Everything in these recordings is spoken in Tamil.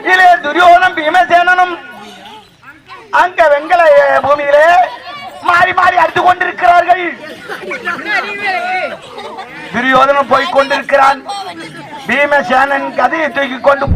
இதிலே துரியோதனம் பீமசேனனும் அங்க வெங்கல பூமியிலே மாறி மாறி அடித்துக் கொண்டிருக்கிறார்கள். துரியோதனம் போய் கொண்டிருக்கிறான். பீமசேனன் கதையை தூக்கி கொண்டு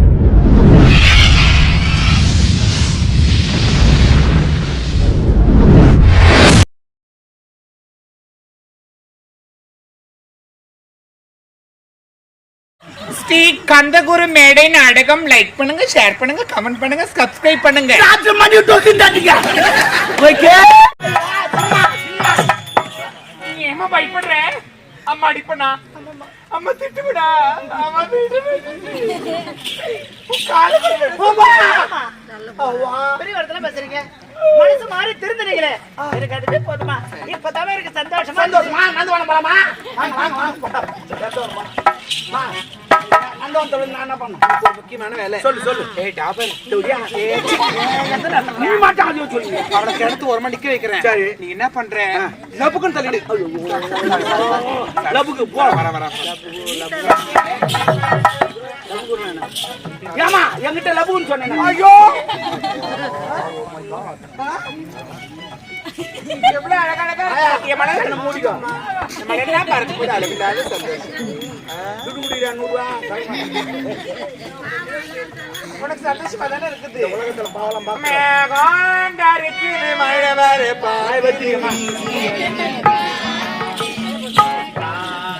ஸ்ரீ கந்தகுரு மேடை நாடகம் லைக் பண்ணுங்க ஷேர் பண்ணுங்க கமெண்ட் பண்ணுங்க சப்ஸ்கிரைப் பண்ணுங்க. மணி தோக்கிண்டாட்டிங்க ஓகே நீ ஏமா பயப்படுற? அம்மா அடிப்பனா அம்மா திட்டுவிடா. அம்மா திட்டுவிடா. பேசுறீங்க. மனசு மாறி திருந்துறீங்களே எனக்கு அதுவே போதுமா. இப்பதான் எனக்கு சந்தோஷமா இருக்கு. சந்தோஷமா நந்து வனம் போலாமா? வாங்க வாங்க வாங்க மா நந்து வனம் தொழில் நான் என்ன பண்ணணும் முக்கியமான வேலை சொல்லு சொல்லு ஏய் டாபர் நீ மாட்டான் அது சொல்லு அவளை கிணத்து ஓரமா நிக்க வைக்கிறேன் சரி. நீ என்ன பண்ற லப்புக்குன்னு தள்ளிடு லபுக்கு போ வர வர ஏமா என்கிட்ட லபுன்னு சொன்னேன் ஐயோ எவ்வளவு அழகழகா. என் மனசுல என்ன மூடிக்கோ. என் பறந்து சந்தோஷம். துட்டு உனக்கு சந்தோஷமா தானே இருக்குது? உலகத்துல பாவலாம்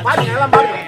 பாருங்க எல்லாம் பாருங்க.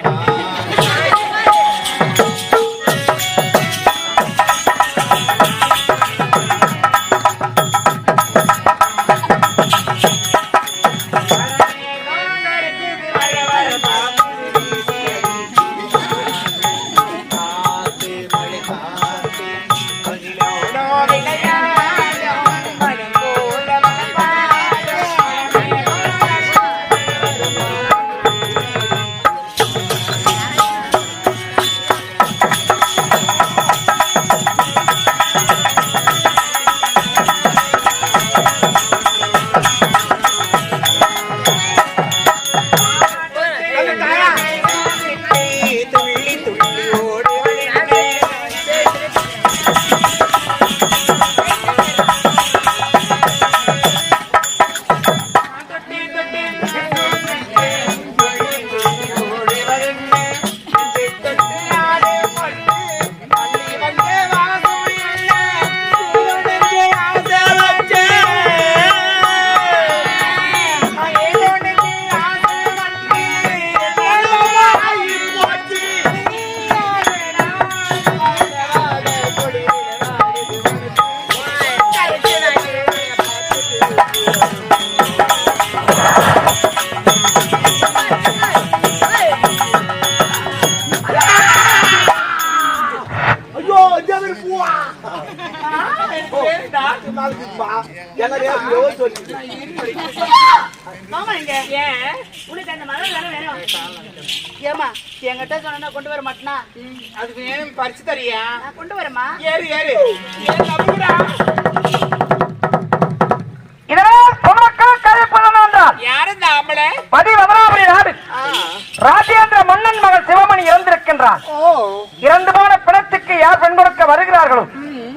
இறந்து போன பிணத்துக்கு யார் பெண் கொடுக்க வருகிறார்களோ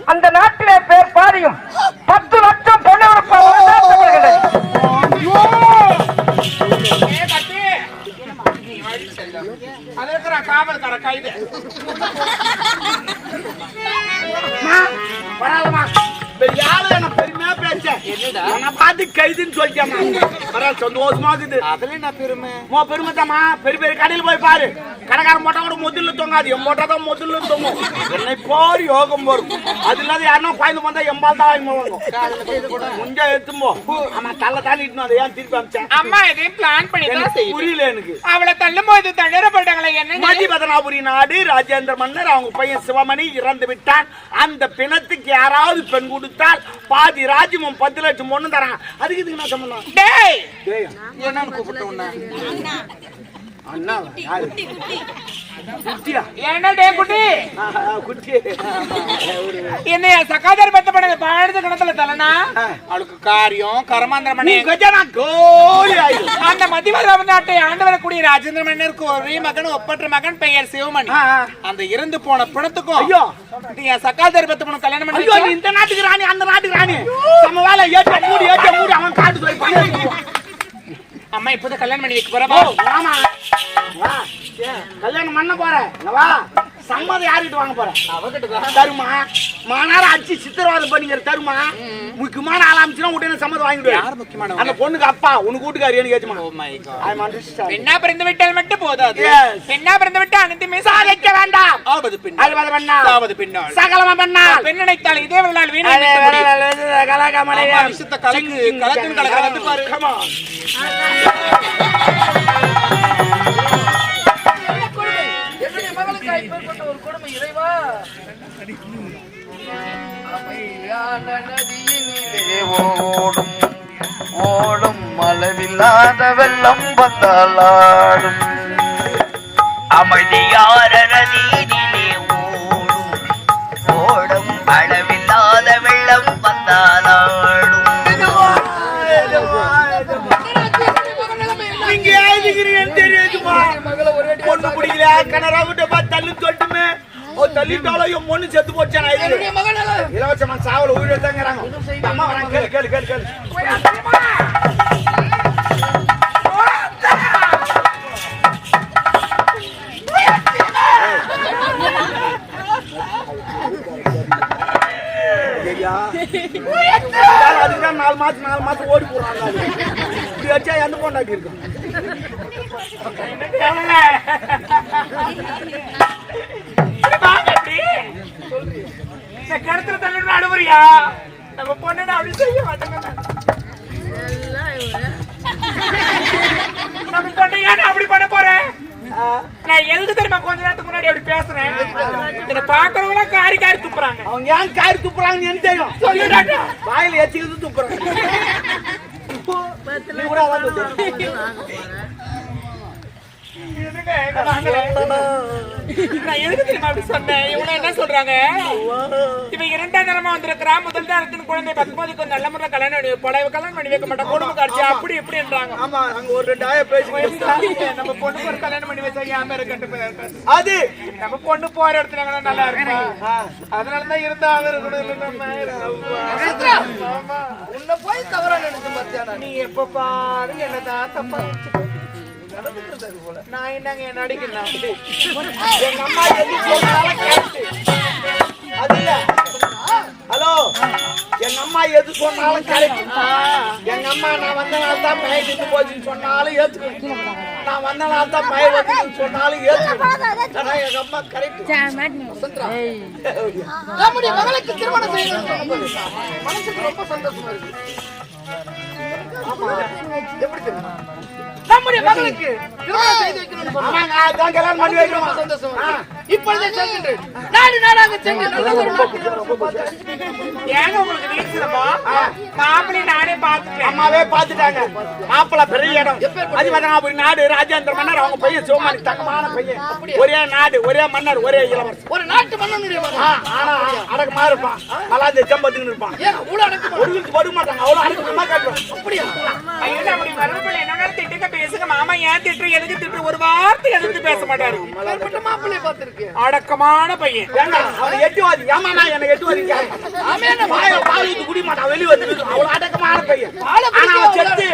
அந்த நாட்டிலே பேர் பாதியும் பத்து லட்சம் பொண்ணு ஏ கட்டு காவல்கார கைது வராதமா யாரும் என்ன பெருமையா பேச என்னடா பார்த்து கைதுன்னு சொல்லிட்டேம்மா பரவாயில்ல சந்தோஷமா இருக்குது அதுல என்ன பெருமை மோ பெருமைதாம்மா பெரிய பெரிய கடையில் போய் பாரு. கடைக்காரன் மொட்டை கூட முதல்ல தொங்காது. என் மொட்டை தான் முதல்ல தொங்கும். என்னை போர் யோகம் வரும். அது இல்லாத யாருன்னா குழந்தை வந்தா எம்பால் தான் வாங்கி முஞ்சா எடுத்தும் போ ஆமா தள்ள தாண்டி இட்டுனு அதை ஏன் திருப்பி அமிச்சேன் அம்மா இதையும் பிளான் பண்ணி எனக்கு புரியல எனக்கு. அவளை தள்ளும் போது தண்ணீரப்பட்டாங்களே என்ன மதிபதனாபுரி நாடு ராஜேந்திர மன்னர் அவங்க பையன் சிவமணி இறந்து விட்டான். அந்த பிணத்துக்கு யாராவது பெண் கொடுத்தால் பாதி ராஜ்யமும் பத்து லட்சம் ஒண்ணு தரான். அதுக்கு இதுக்கு நான் சம்பந்தம்? டேய்! டேய், என்னன்னு கூப்பிட்ட உன்ன அண்ணா யாரு? குட்டியா? ஏன்டா டே குட்டி? ஆஹா, குட்டி என்ன சகாதாரி பத்த பண்ணது பாடுறது கிணத்துல தலனா அவளுக்கு காரியம் கரமாந்திர நீ மணி கஜானா ஆயிரு. அந்த மத்திய ஆண்டு வரக்கூடிய ராஜேந்திர மன்னருக்கு ஒரே மகன் ஒப்பற்ற மகன் பெயர் சிவமணி. அந்த இறந்து போன பிணத்துக்கும் ஐயோ. நீ என் சகாதாரி பத்த பண்ண கல்யாணம் பண்ணி? இந்த நாட்டுக்கு ராணி அந்த நாட்டுக்கு ராணி. நம்ம வேலை ஏற்ற மூடி ஏற்ற மூடி அவன் காட்டு போய் பண்ணி அம்மா இப்போதான் கல்யாணம் பண்ணி வைக்க ஓ, போறவா கல்யாணம் பண்ண போறேன். வா. சம்மதம் யாருக்கிட்ட வாங்க போறேன் தருமா? மானார அடிச்சு சித்திரவாதம் பண்ணிக்கிற தருமா? முக்கியமான ஆள் அமைச்சுனா உடனே சம்மதம் வாங்கிடுவேன். யார் முக்கியமானவங்க? அந்த பொண்ணுக்கு அப்பா உனக்கு கூட்டுக்காரி Oh God. ஐ அண்டர்ஸ்டாண்ட் பெண்ணா பிறந்து விட்டால் மட்டும் போதாது. பெண்ணா பிறந்து விட்டு அனைத்துமே சாதிக்க வேண்டாம். ஆவது பெண்ணால் அறுபது பண்ணா. சாவது பெண்ணால் சகலமா பண்ணா. பெண் நினைத்தால் இதே ஒரு நாள் வீணை கலக்கு, கலக்குன்னு கலக்க வந்து பாரு. இறைவா. நதியினிலே ஓடும் ஓடும் அளவில்லாத வெள்ளம் வந்தாலாடும் அமைதியார நதியினிலே ஓடும் ஓடும் அளவில்லாத வெள்ளம் வந்தாலாடும் நீங்க எழுதுகிறீங்கன்னு தெரியுதுமா பொண்ணு பிடிக்கல கனரா விட்டு பா தள்ளி ஓ தள்ளிட்டாலும் பொண்ணு செத்து போச்சானா இலவசமா சாவல உயிர் எடுத்தாங்கிறாங்க. அம்மா வராங்க கேளு கேளு கேளு. கேளு அதுக்குதான் நாலு மாசம் நாலு மாசம் ஓடி போடுறாங்க. இப்படி வச்சா எந்த பொண்டாட்டி இருக்கும்? இந்த கிணத்துல தள்ளணும் அனுமதியா நம்ம பொண்ணு அப்படி செய்ய மாட்டேங்க. நம்ம பொண்ணு ஏன் நான் அப்படி பண்ண போறேன்? நான் எதுக்கு தெரியுமா? கொஞ்ச நேரத்துக்கு முன்னாடி அப்படி பேசுறேன். இதை பாக்குறவங்க காரி காரி துப்புறாங்க. அவங்க ஏன் காரி துப்புறாங்கன்னு எனக்கு தெரியும். சொல்லிட்டாங்க வாயில எச்சிக்கிறது துப்புறாங்க. கூட நான் எதுக்கு தெரியுமா அப்படி சொன்னேன் இவங்க என்ன சொல்றாங்க இவன் இரண்டாம் தரமா வந்திருக்கிறா முதல் தரத்தின் குழந்தை பத்மாவதிக்கு ஒரு நல்ல முறையில் கல்யாணம் பண்ணி. இவ கல்யாணம் பண்ணி வைக்க மாட்டா குடும்ப காட்சி அப்படி இப்படின்றாங்க ஆமா அங்க ஒரு ரெண்டு ஆய பேசி நம்ம பொண்ணுக்கு ஒரு கல்யாணம் பண்ணி வச்சா ஏன் பேரை கட்டு போய் அது நம்ம பொண்ணு போற இடத்துல நல்லா இருக்கும் அதனாலதான் நம்ம ஆமா. உன்னை போய் தவறா நினைச்சு பார்த்தியானா நீ எப்ப பாரு என்னதான் தப்பா. நான் என்னங்க என்ன அடிக்கிறேன்? எங்க அம்மா எது சொன்னாலும் அது இல்ல ஹலோ? எங்க அம்மா எது சொன்னாலும் கரெக்ட் எங்க அம்மா நான் வந்த நாள் தான் போச்சுன்னு சொன்னாலும் ஏத்துக்கணும் நான் வந்த நாள் தான் பையன் வந்துன்னு சொன்னாலும் ஏத்துக்கணும். ஆனா எங்க அம்மா கரெக்ட். நம்முடைய மகளுக்கு திருமணம் செய்யணும் மனசுக்கு ரொம்ப சந்தோஷமா இருக்கு. எப்படி தெரியுமா? நம்முடைய மகளுக்கு திருமணம் செய்து வைக்கணும்னு சொன்னா ஆமாங்க அதான் கல்யாணம் பண்ணி வைக்கணும் சந்தோஷமா. இப்பொழுதே செல்கின்றேன். நாடு நாடாக சென்று நல்ல ஒரு நாட்டில் ஏங்க உங்களுக்கு வீசுறமா மாப்பிள்ளை நானே பாத்துட்டேன் அம்மாவே பாத்துட்டாங்க மாப்பிள்ள பெரிய இடம். அதிபதி நாடு ராஜேந்திர மன்னர் அவங்க பையன் சிவமானி தங்கமான பையன். ஒரே நாடு ஒரே மன்னர் ஒரே இளவரசர். ஒரு நாட்டு ஆ, ஆனா அடக்கமா இருப்பான். நல்லா ஜம்பத்துக்கு இருப்பான். ஏன் அவ்வளவு அடக்கமா? ஒரு வீட்டு படுக்க மாட்டாங்க. அவ்வளவு அடக்கமா காட்டுவான் அப்படியா? ஐயோ அப்படி மருமகள் என்ன திட்டுங்க? பேசுங்க. மாமா ஏன் திட்டு எதுக்கு திட்டு ஒரு வார்த்தை எதுக்கு பேச மாட்டாரு? மேற்பட்ட மாப்பிள்ளையை பார்த்திருக்கேன். அடக்கமான பையன். எட்டுவாதி? ஏமா நான் என்ன எட்டுவாதி ஆமே நம்ம வாய பால் ஊத்தி குடி மாட்டான் வெளிய வந்து அவ்வளவு அடக்கமான பையன். பாலை ஆனா அவன் செத்து.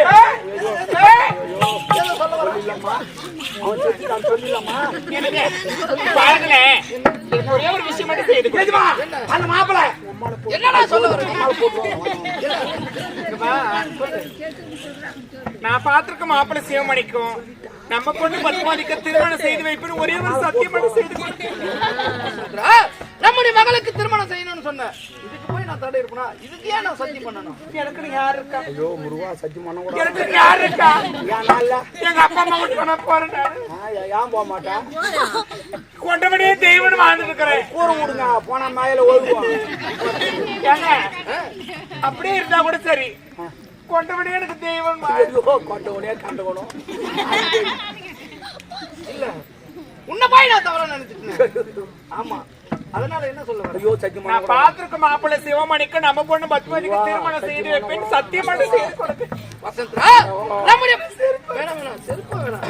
ஒரே ஒரு விஷயம் மட்டும். எதுமா? அந்த மாப்பிள்ள என்னடா சொல்ல வரீங்க நான் பார்த்திருக்க மாப்பிள்ளை சிவமணிக்கும் நம்ம பொண்ணு பத்மாதிக்க திருமணம் செய்து வைப்பேன்னு ஒரே ஒரு சத்தியம் மட்டும் செய்து நம்முடைய மகளுக்கு திருமணம் செய்யணும்னு சொன்ன இதுக்கு போய் நான் தடை இருப்பேனா? இதுக்கு ஏன் நான் சத்தியம் பண்ணணும்? எனக்கு யார் இருக்கா? ஐயோ முருகா சத்தியம் பண்ண கூட எனக்கு யார் இருக்கா? ஏன் நான் இல்ல? எங்க அப்பா அம்மா விட்டு நான். போறேன் ஏன் போக மாட்டேன் கொண்டபடியே தெய்வம் வாழ்ந்துட்டு இருக்கிறேன் கூற விடுங்க போன ஒழுகுவோம் ஏங்க அப்படியே இருந்தா கூட சரி. கொண்டபடியே எனக்கு தெய்வம் கொண்டவனே கண்டவனும் இல்ல. உன்னை போய் நான் தவறா நினைச்சிட்டேன். ஆமா. அதனால என்ன சொல்ல ஐயோ சத்தியமா நான் பார்த்திருக்க மாப்பிள்ளை சிவமணிக்கு நம்ம பொண்ணு பத்மதிக்கு திருமணம் செய்து வைப்பேன் சத்தியமான செய்து கொடுத்து வசந்தரா நம்முடைய வேணாம் வேணாம். செருப்பு வேணாம்.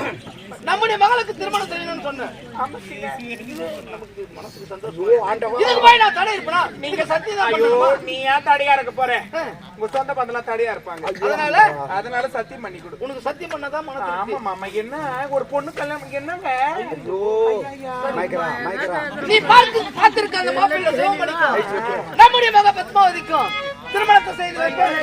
நம்முடைய மகளுக்கு திருமணம் செய்யணும்னு சொன்னேன் நமக்கு மனசுக்கு சந்தோஷம் இதுக்கு போய் நான் தடை இருப்பேனா நீங்க சத்தியம்? நீ ஏன் தடையா இருக்க போற உங்க சொந்த பந்தெல்லாம் தடையா இருப்பாங்க அதனால அதனால சத்தியம் பண்ணி கொடு உனக்கு சத்தியம் பண்ணாதான் மனசு ஆமா மாமா என்ன ஒரு பொண்ணு கல்யாணம் என்னங்க ஐயோ மைக்கரா மைக்கரா நீ பார்த்து பார்த்திருக்க அந்த மாப்பிள்ளை சிவமணிக்கும் நம்முடைய மக பத்மாவதிக்கும் திருமணத்தை செய்து வைப்பேன்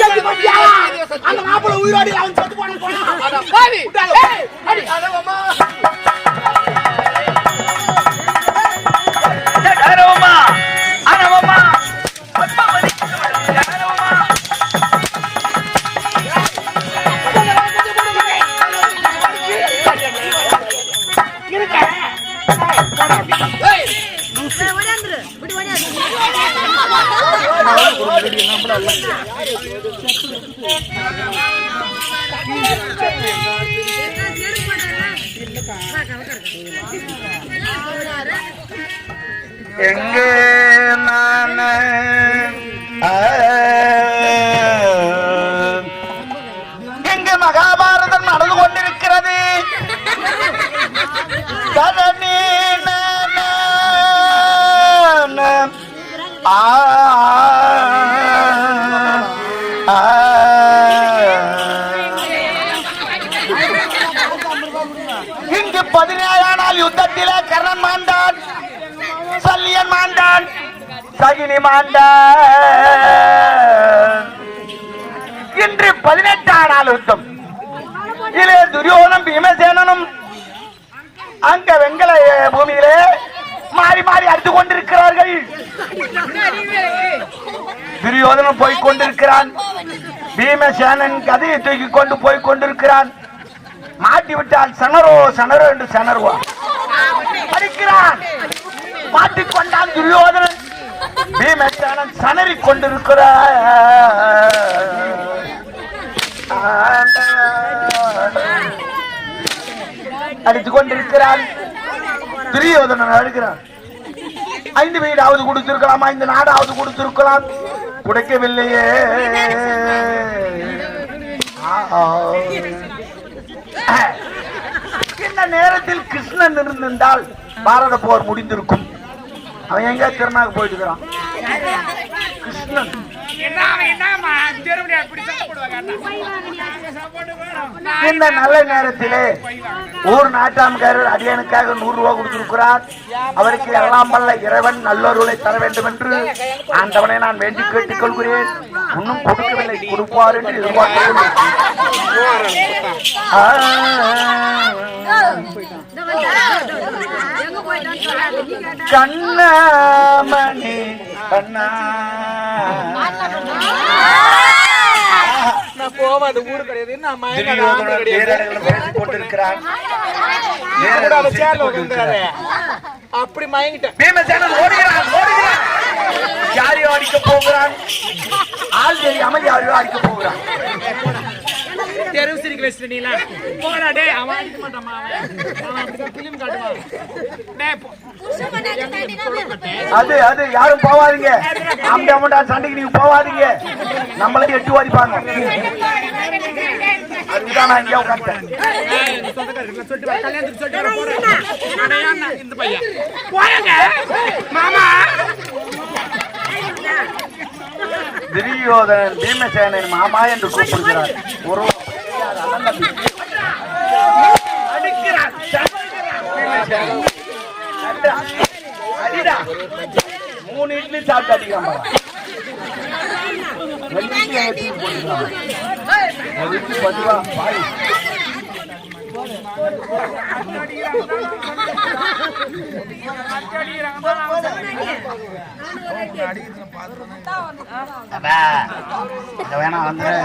பாத்தியா? இது அந்த சத்தியம். மாப்பிள உயிரோடி அவன் செத்து போன போனா அட. அதவமா. அனவமா அனவமா பத்மாவதி எங்கு நான்? மகாபாரதம் நடந்து கொண்டிருக்கிறது? சகினி மாண்ட இன்று பதினெட்டாம் நாள் யுத்தம். இதிலே துரியோனும் பீமசேனனும் அங்க வெங்கல பூமியிலே மாறி மாறி அடித்துக் கொண்டிருக்கிறார்கள். துரியோதனம் போய் கொண்டிருக்கிறான். பீமசேனன் கதையை தூக்கி கொண்டு போய் கொண்டிருக்கிறான். மாட்டி விட்டால் சனரோ சனரோ என்று சனருவான். படிக்கிறான். மாட்டிக்கொண்டான் துரியோதனன் பீமசேனன் சனறி கொண்டிருக்கிறார். அடித்துக் கொண்டிருக்கிறான். துரியோதனன் அழுகிறான். ஐந்து வீடாவது கொடுத்திருக்கலாம் ஐந்து நாடாவது கொடுத்திருக்கலாம். குடைக்கவில்லையே இந்த நேரத்தில் கிருஷ்ணன் இருந்திருந்தால் பாரத போர் முடிந்திருக்கும். அவன் எங்க திருநாக்கு போயிட்டு இருக்கிறான். இந்த நல்ல நேரத்திலே ஊர் நாட்டாம்காரர் அடியனுக்காக நூறு ரூபாய் கொடுத்திருக்கிறார். அவருக்கு எல்லாம் வல்ல இறைவன் நல்லொருளை தர வேண்டும் என்று ஆண்டவனை நான் வேண்டி கேட்டுக் கொள்கிறேன் இன்னும் கொடுக்கவில்லை. கொடுப்பார் என்று எதிர்பார்க்கிறேன். கண்ணமணி கண்ணாமணி கண்ணா. நான் போவாத ஊரு கிடையாது. நான் துரியோதனன் கிடையாது. கொண்டிருக்கிறான். அப்படி மயங்கிட்டேன். பீமசேனன் ஓடுகிறான் ஓடுகிறான். யாரையோ அடிக்க போகிறான். ஆள் தெரியாமல் யாரையோ அடிக்க போகிறான். தெருவு சிரிக்க வச்சுட்டு நீல போடா டேய் அவன் அடிக்க மாட்டாமா அவன் பிலிம் காட்டுவான் அது அது யாரும் போவாதீங்க. அந்த அமௌண்ட் சண்டைக்கு நீங்க போவாதீங்க. நம்மளே எட்டு வாடிப்பாங்க அதுதான் நான் இங்கே உட்காந்துட்டேன். இந்த சொல்லிட்டு கல்யாணத்துக்கு சொல்லிட்டு இந்த பையன் போயங்க மாமா துரியோதனன் பீமசேனன் மாமா என்று கூப்பிடுகிறார். ஒரு மூணு இட்லி சாப்பிட்டு அடிக்கிறான் பாரு. வேணாம் வந்துரு.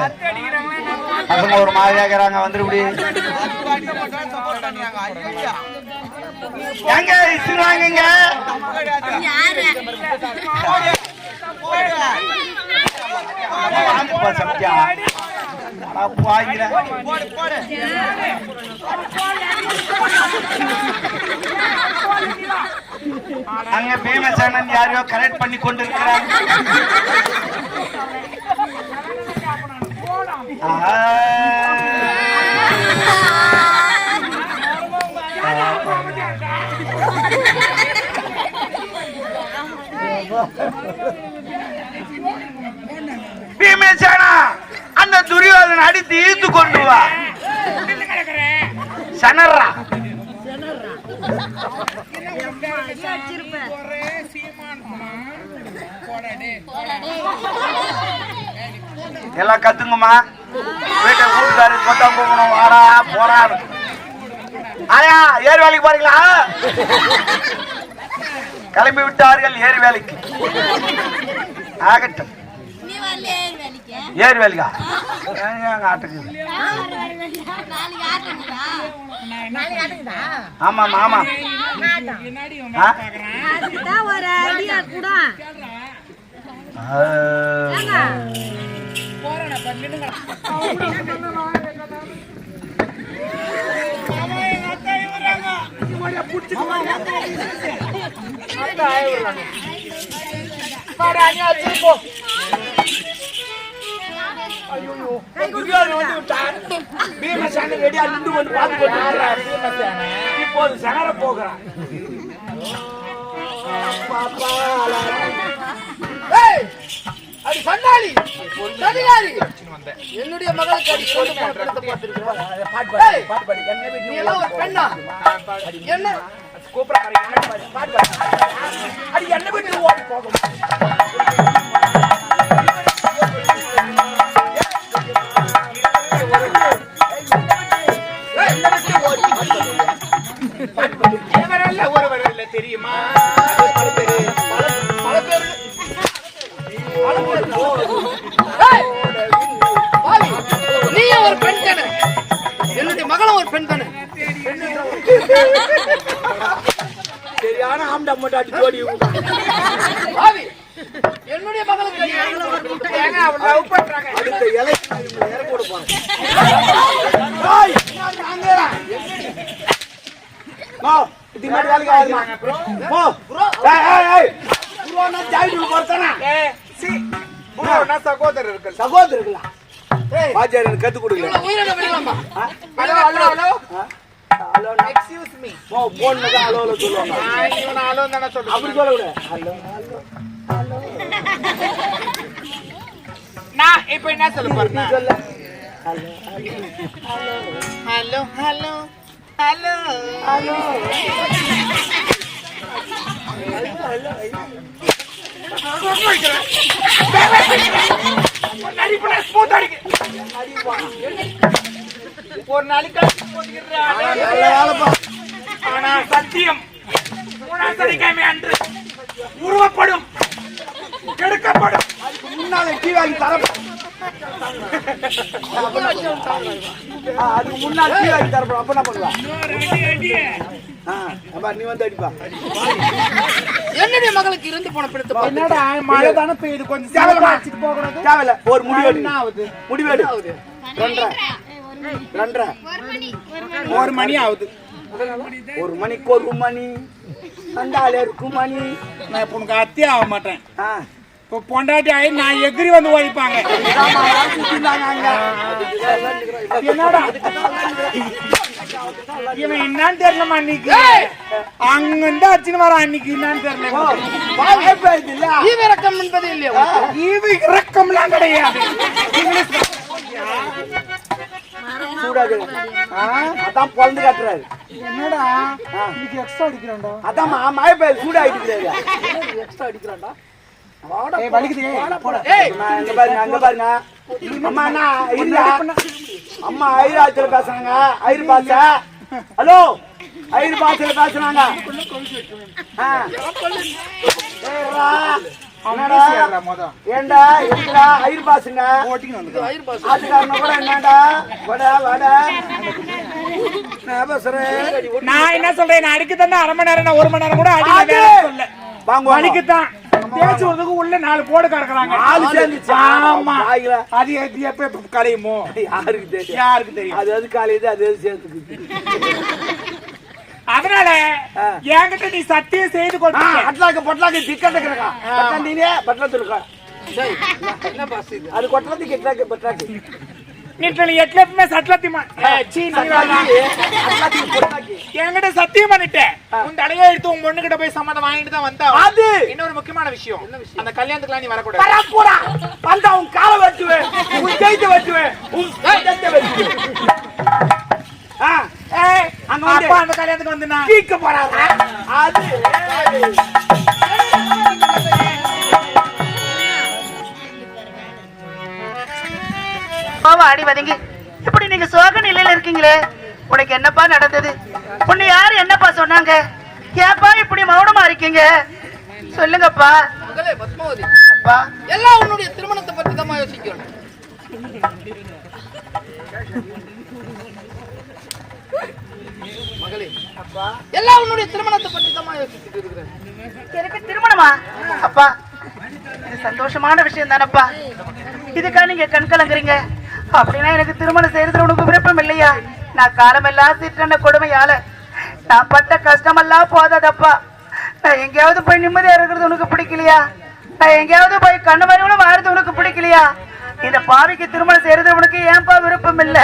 பசங்க ஒரு மாதிரியா இருக்கிறாங்க வந்துரு இப்படி. எங்க. அங்க பீமசேனன் யாரையோ கரெக்ட் பண்ணி கொண்டிருக்கிறாங்க பீமசேனா அந்த துரியோதனை அடித்து ஈத்து கொண்டு வா. சனர்ரா. எல்லாம் கத்துங்கம்மா. வீட்டை வீட்டுக்காரு கொத்தம் போகணும். வாடா போடா. ஆயா ஏறு வேலைக்கு போறீங்களா? கிளம்பி விட்டார்கள் ஏறு வேலைக்கு. ஆகட்டும். ஏறு வேலைக்கா. ஏங்க ஆட்டுக்கு ஆமா ஆமா ஆ? பீமசேனன் ரெடியா நின்று கொண்டு பார்த்து கொண்டிருக்கிறார் இப்போது சனர போகிறான் அடி சண்டாளி சதிகாரி என்னுடைய மகளுக்கு அடி கொண்டு போன பிணத்தை பார்த்திருக்கிறேன். ஏய், நீ எல்லாம் ஒரு பெண்ணா? என்ன? அடி என்ன விட்டு ஓடி போகும்? தெரியுமா? ஒரு பெண் தானே? என்னுடைய மகளும் ஒரு பெண் தானே? சரியான ஆம்டா பாவி என்னுடைய மகளுக்கு ஏங்க அவர் லவ் பண்றாங்க? அடுத்த இலை இறக்க விட போறேன் போ இது மாதிரி வேலைக்கு ஆகுமா போ ஏய் ஏய் ஏய் புரோனா ஜாயிடு போறதானா ஏ சி புரோனா சகோதரர்கள் சகோதரர்களா பாஜாரி எனக்கு கத்து கொடுக்கல இவ்வளவு உயிரிழந்து விடலாமா hello hello hello hello excuse me போ போன் தான் ஹலோ ஹலோ சொல்லுவாங்க இவன் ஹலோ தானே அப்படி சொல்லுங்க சொல்ல விட ஹலோ நான் இப்போ என்ன சொல்ல போறேன் சொல்ல ஹலோ ஹலோ ஹலோ ஹலோ ஒரு நாளைக்கு ஆனா சத்தியம். மூணாம் சனிக்கிழமை அன்று உருவப்படும் கெடுக்கப்படும். முன்னால டீ வாங்கி தர அதுக்கு முன்னாடி டீ வாங்கி தரப்போம். அப்ப என்ன பண்ணுவா? ஆ, அப்பா, நீ வந்து அடிப்பா. என்னுடைய மகளுக்கு இருந்து போன பிடித்து என்னடா மழை தானே பெய்யுது? கொஞ்சம் தேவையில்ல. அடிச்சிட்டு போகிறது. தேவையில்ல ஒரு முடிவேடு என்ன ஆகுது முடிவேடு ரெண்டரை. ரெண்டரை. ஒரு மணி ஆகுது. ஒரு மணிக்கு ஒரு மணி. அந்த இருக்கும் மணி. நான் இப்போ உனக்கு அத்தியே ஆக மாட்டேன். ஆ. இப்போ பொண்டாட்டி ஆகி நான் எகிரி வந்து ஓடிப்பாங்க. என்னடா இவன் என்னன்னு தெரியலமா அன்னைக்கு அங்கிருந்து அடிச்சுன்னு வரான் அன்னைக்கு என்னன்னு தெரியல? ஈவிரக்கம் என்பது இல்லையா இறக்கம்லாம் கிடையாது சூடாது. ஆ, அதான் பொழந்து காட்டுறாரு என்னடா. இன்னைக்கு எக்ஸ்ட்ரா அடிக்கிறான்டா அதான் மா- மழை பெய்யுது சூடாயிட்டு எக்ஸ்ட்ரா அடிக்கிறான்டா அம்மா அண்ணா ஐயா. அம்மா ஐராத்துல பேசுறாங்க. ஐரு பாச. ஹலோ? ஐரு பாசல பேசுறாங்க. ஏண்டா? எதுக்குடா ஐரு பாசுங்க. ஆட்டுக்காரன கூட என்னடா? வட வட. நான் என்ன சொல்றேன்? நான் அடிக்க அரை மணி நேரம் நான் ஒரு மணி நேரம் கூட அடிக்க வாங்க வலிக்குதான் தேய்ச்சி வரதுக்கு உள்ள நாலு போடு கறக்குறாங்க. ஆளு சேர்ந்துச்சு ஆமா. அது எப்ப எப்ப கலையுமோ? யாருக்கு தெரியும்? யாருக்கு தெரியும்? அது அது காலையுது அது அது சேர்த்துக்குது அதனால. என்கிட்ட நீ சத்தியம் செய்து கொண்டு அட்லாக்கு பொட்லாக்கு டிக்கெட் இருக்கா பட்டாண்டினே பட்டலத்து இருக்கா சரி, என்ன பாஸ் இது? அது கொட்டலத்து கெட்டாக்கு பட்டாக்கு. சட்லத்திமா அட்லாக்கு பொட்லாக்கு என்கிட்ட சத்தியம் பண்ணிட்டேன் உன் தலையை எடுத்து உன் பொண்ணு கிட்ட போய் சம்மதம் வாங்கிட்டு தான் வந்தா. அது. இன்னொரு முக்கியமான விஷயம். அந்த கல்யாணத்துக்குலாம் நீ வரக்கூடாது. வரா போடா. அந்த உன் காலை வெட்டுவேன் உன் கைத்தை வெட்டுவேன் உன் கைத்தை வெட்டுவேன். அங்க வந்து- அந்த கல்யாணத்துக்கு வந்து நான் கீக்க போறாங்க அது பாவம் அடி வதங்கி இப்படி நீங்க சோக நிலையில இருக்கீங்களே உனக்கு என்னப்பா நடந்தது? உன்னை யாரு என்னப்பா சொன்னாங்க? ஏப்பா இப்படி மௌனமா இருக்கீங்க? சொல்லுங்கப்பா. அப்பா. எல்லாம் உன்னுடைய திருமணத்தை பற்றி தான் யோசிக்கிறோம். மகளே அப்பா. எல்லாம் உன்னுடைய திருமணத்தை பற்றி தான் யோசிச்சுட்டு இருக்கிறேன். எனக்கு திருமணமா? அப்பா. இது சந்தோஷமான விஷயம் தானப்பா. இதுக்கா நீங்க கண் கலங்குறீங்க அப்படின்னா எனக்கு திருமணம் செய்யறதுல உனக்கு விருப்பம் இல்லையா? நான் காலமெல்லாம் சீற்றன கொடுமையால. நான் பட்ட கஷ்டமெல்லாம் போதாதப்பா. நான் எங்கேயாவது போய் நிம்மதியா இருக்கிறது உனக்கு பிடிக்கலையா? நான் எங்கேயாவது போய் கண்ணு மறைவுல வாழறது உனக்கு பிடிக்கலையா? இந்த பாவிக்கு திருமணம் செய்யறது உனக்கு ஏன்பா விருப்பம் இல்ல?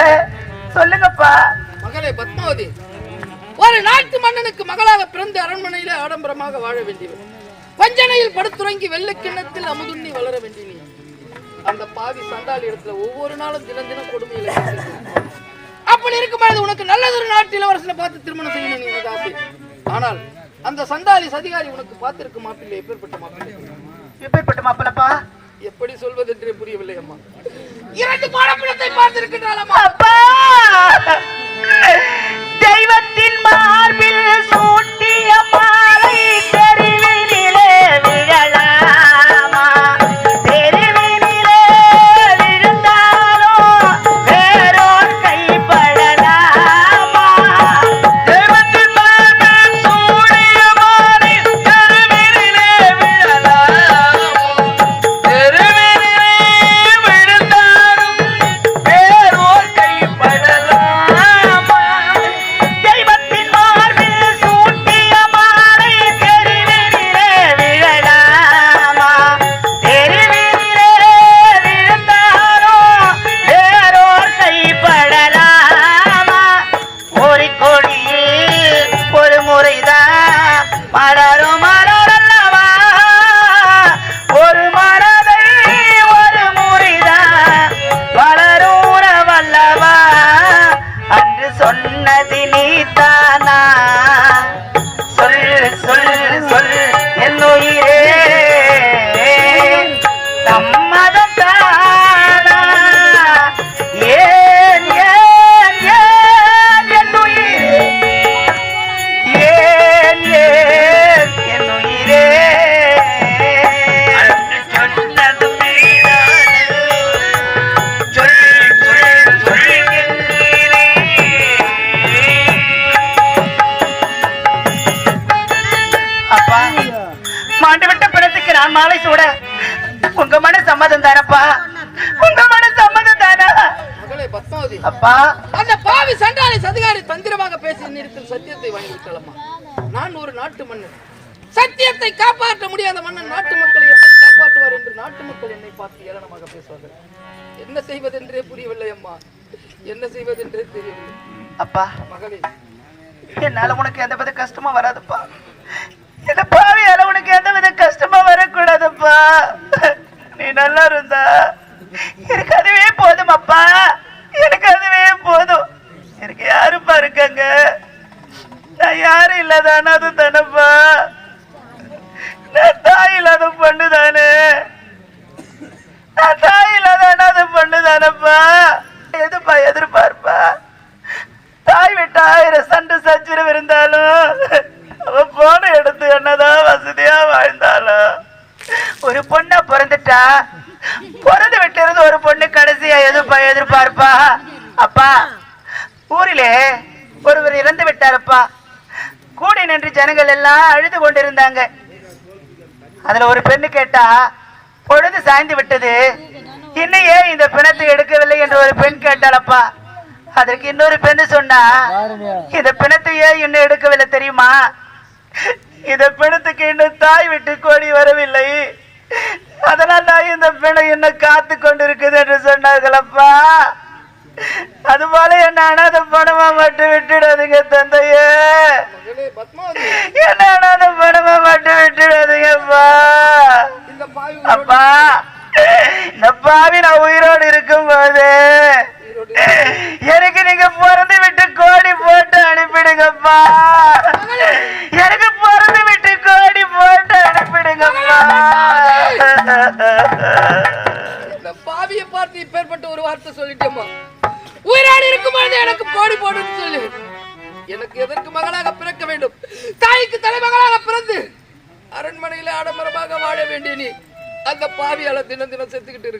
சொல்லுங்கப்பா. மகளே பத்மாவதி ஒரு நாட்டு மன்னனுக்கு மகளாக பிறந்து அரண்மனையில ஆடம்பரமாக வாழ வேண்டியவர். வஞ்சனையில் படுத்துறங்கி வெள்ளை கிண்ணத்தில் அமுதுண்ணி வளர வேண்டியவர். அந்த பாவி சண்டாளி இடத்துல ஒவ்வொரு நாளும் தினம் தினம் கொடுமையில அப்படி இருக்கும்போது உனக்கு நல்லதொரு நாட்டு இளவரசனை பார்த்து திருமணம் செய்யணும் எனக்கு ஆசை. ஆனால் அந்த சண்டாளி சதிகாரி உனக்கு பார்த்திருக்க மாப்பிள்ளை எப்பேற்பட்ட மாப்பிள்ளை? எப்பேற்பட்ட மாப்பிளப்பா எப்படி சொல்வதென்றே புரியவில்லை அம்மா. இரண்டு மாடப்பிடத்தை பார்த்திருக்கின்றாளம்மா அப்பா! தெய்வத்தின் மார்பில் சூட்டிய மாண்டு விட்ட பிணத்துக்கு நான் மாலை சூட. உங்க மன சம்மதம் தானப்பா? உங்க மன சம்மதம் தானா? அப்பா. அந்த பாவி சண்டாளி சதிகாரி தந்திரமாக பேசி என்னிடத்தில் சத்தியத்தை வாங்கி விட்டாளம்மா நான் ஒரு நாட்டு மன்னன். சத்தியத்தை காப்பாற்ற முடியாத மன்னன் நாட்டு மக்களை எப்படி காப்பாற்றுவார் என்று நாட்டு மக்கள் என்னை பார்த்து ஏளனமாக பேசுவார்கள். என்ன செய்வதென்றே புரியவில்லை அம்மா. என்ன செய்வதென்றே தெரியவில்லை. அப்பா. மகளே. என்னால உனக்கு எந்த வித கஷ்டமும் வராதுப்பா. இந்த பாவியால உனக்கு எந்த வித கஷ்டமா வரக்கூடாதுப்பா. நீ நல்லா இருந்தா. எனக்கு அதுவே போதும் அப்பா. எனக்கு அதுவே போதும். எனக்கு யாருப்பா இருக்காங்க நான் யாரும் இல்லாத அது தானப்பா. நான் தாய் இல்லாத பொண்ணு தானே. நான் தாய் இல்லாத அனாதை பொண்ணு தானப்பா. எதுப்பா எதிர்பார்ப்பா தாய் விட்டு ஆயிரம் சண்டை சச்சரவு இருந்தாலும் அவ போன எடுத்து என்னதான் வசதியா வாழ்ந்தாலும் ஒரு பொண்ணா பிறந்துட்டா? பிறந்து விட்டு இருந்து ஒரு பொண்ணு கடைசியா எதிர்ப்பா எதிர்பார்ப்பா? அப்பா ஊரிலே ஒருவர் இறந்து விட்டாரப்பா. கூடி நின்று ஜனங்கள் எல்லாம் அழுது கொண்டிருந்தாங்க. அதுல ஒரு பெண்ணு கேட்டா பொழுது சாய்ந்து விட்டது. இன்னும் ஏன் இந்த பிணத்தை எடுக்கவில்லை? என்று ஒரு பெண் கேட்டாளப்பா. அதற்கு இன்னொரு பெண்ணு சொன்னா இந்த பிணத்தை ஏன் இன்னும் எடுக்கவில்லை தெரியுமா? இந்த பிணத்துக்கு இன்னும் தாய் விட்டு கோடி வரவில்லை. அதனால் நான் இந்த பிணம் இன்னும் காத்து கொண்டிருக்குது என்று சொன்னார்களப்பா. அதுபோல என்ன அனாத பணமா மட்டும் விட்டுடாதீங்க தந்தையே. என்ன அனாத பணமா மட்டும் விட்டுடாதீங்கப்பா. அப்பா இந்த பாவி நான் உயிரோடு தினம் தினம் செத்துக்கிட்டு இருக்கிற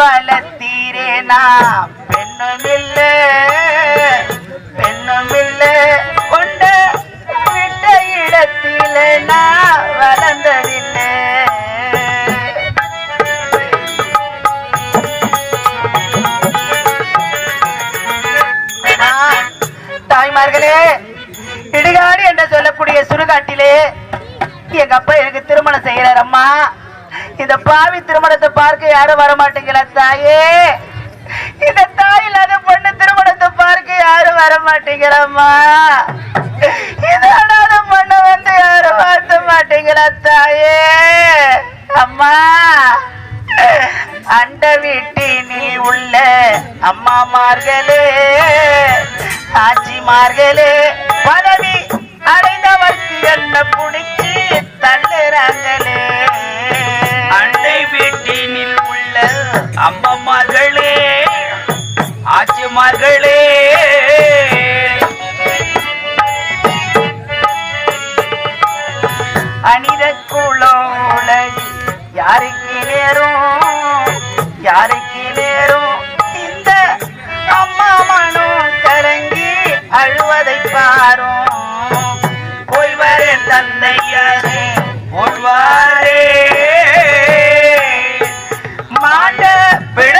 வளர்த்தீரே நான் பெண்ணும் பெண்ணுமில்ல பெண்ணும் கொண்ட விட்ட இடத்தில நான் வளர்ந்ததில்லை. நான் தாய்மார்களே இடுகாடு என்று சொல்லக்கூடிய சுடுகாட்டிலே எங்க அப்பா எனக்கு திருமணம் செய்யறார் அம்மா. இந்த பாவி திருமணத்தை பார்க்க யாரும் வர மாட்டீங்களா தாயே? இந்த தாய் இல்லாத பொண்ணு திருமணத்தை பார்க்க யாரும் வர மாட்டீங்களம்மா இந்த அனாத பொண்ணு வந்து யாரும் பார்த்த மாட்டீங்களா தாயே? அம்மா அண்ட நீ உள்ள அம்மாமார்களே ஆச்சிமார்களே மகளே. அனித குளோலை யாருக்கு நேரும்? யாருக்கு நேரும்? இந்த அம்மா மனம் கலங்கி அழுவதை பாரும். தந்தையாரே மாட்ட விட